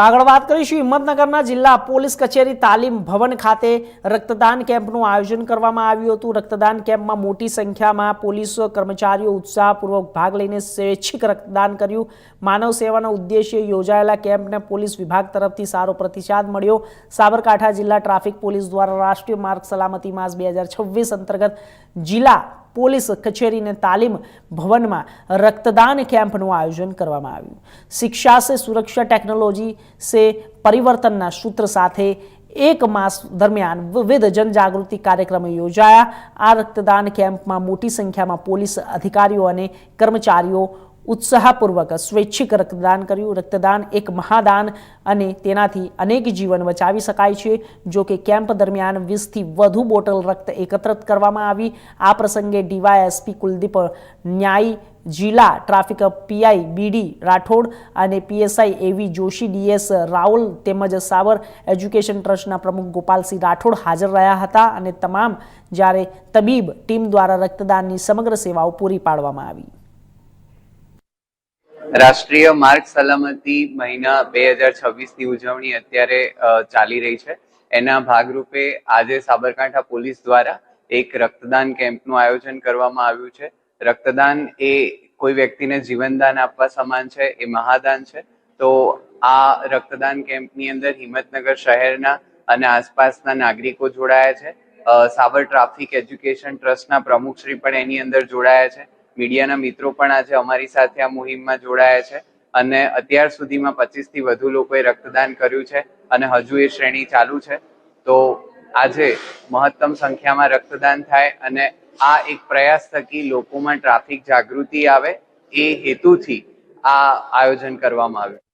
આગળ વાત કરીશું હિંમતનગરના જિલ્લા પોલીસ કચેરી તાલીમ ભવન ખાતે રક્તદાન કેમ્પનું આયોજન કરવામાં આવ્યું હતું. રક્તદાન કેમ્પમાં મોટી સંખ્યામાં પોલીસ કર્મચારીઓ ઉત્સાહપૂર્વક ભાગ લઈને સ્વૈચ્છિક રક્તદાન કર્યું. માનવ સેવાના ઉદ્દેશ્ય યોજાયેલા કેમ્પને પોલીસ વિભાગ તરફથી સારો પ્રતિસાદ મળ્યો. સાબરકાંઠા જિલ્લા ટ્રાફિક પોલીસ દ્વારા રાષ્ટ્રીય માર્ગ સલામતી માસ બે અંતર્ગત જિલ્લા પોલીસ કચેરીને તાલીમ ભવનમાં રક્તદાન કેમ્પનું આયોજન કરવામાં આવ્યું. શિક્ષા સે સુરક્ષા ટેકનોલોજી સે પરિવર્તનના સૂત્ર સાથે એક માસ દરમિયાન વિવિધ જનજાગૃતિ કાર્યક્રમો યોજાયા. આ રક્તદાન કેમ્પમાં મોટી સંખ્યામાં પોલીસ અધિકારીઓ અને કર્મચારીઓ ઉત્સાહપૂર્વક સ્વૈચ્છિક રક્તદાન કર્યું. રક્તદાન એક મહાદાન અને તેનાથી અનેક જીવન બચાવી શકાય છે. જો કે કેમ્પ દરમિયાન વીસથી વધુ બોટલ રક્ત એકત્રિત કરવામાં આવી. આ પ્રસંગે ડીવાયએસપી કુલદીપ ન્યાય જિલ્લા ટ્રાફિક પીઆઈ બીડી રાઠોડ અને પીએસઆઈ એવી જોશી ડીએસ રાઉલ તેમજ સાવર એજ્યુકેશન ટ્રસ્ટના પ્રમુખ ગોપાલસિંહ રાઠોડ હાજર રહ્યા હતા અને તમામ જ્યારે તબીબ ટીમ દ્વારા રક્તદાનની સમગ્ર સેવાઓ પૂરી પાડવામાં આવી. રાષ્ટ્રીય માર્ગ સલામતી મહિના બે હજાર છવ્વીસની ઉજવણી અત્યારે ચાલી રહી છે. એના ભાગરૂપે આજે સાબરકાંઠા પોલીસ દ્વારા એક રક્તદાન કેમ્પનું આયોજન કરવામાં આવ્યું છે. રક્તદાન એ કોઈ વ્યક્તિને જીવનદાન આપવા સમાન છે, એ મહાદાન છે. તો આ રક્તદાન કેમ્પની અંદર હિંમતનગર શહેરના અને આસપાસના નાગરિકો જોડાયા છે. સાબર ટ્રાફિક એજ્યુકેશન ટ્રસ્ટના પ્રમુખશ્રી પણ એની અંદર જોડાયા છે. મીડિયાના મિત્રો પણ આજે અમારી સાથે આ મુહિમમાં જોડાયા છે અને અત્યાર સુધીમાં પચીસથી વધુ લોકોએ રક્તદાન કર્યું છે અને હજુ એ શ્રેણી ચાલુ છે. તો આજે મહત્તમ સંખ્યામાં રક્તદાન થાય અને આ એક પ્રયાસ થકી લોકોમાં ટ્રાફિક જાગૃતિ આવે એ હેતુથી આ આયોજન કરવામાં આવ્યું.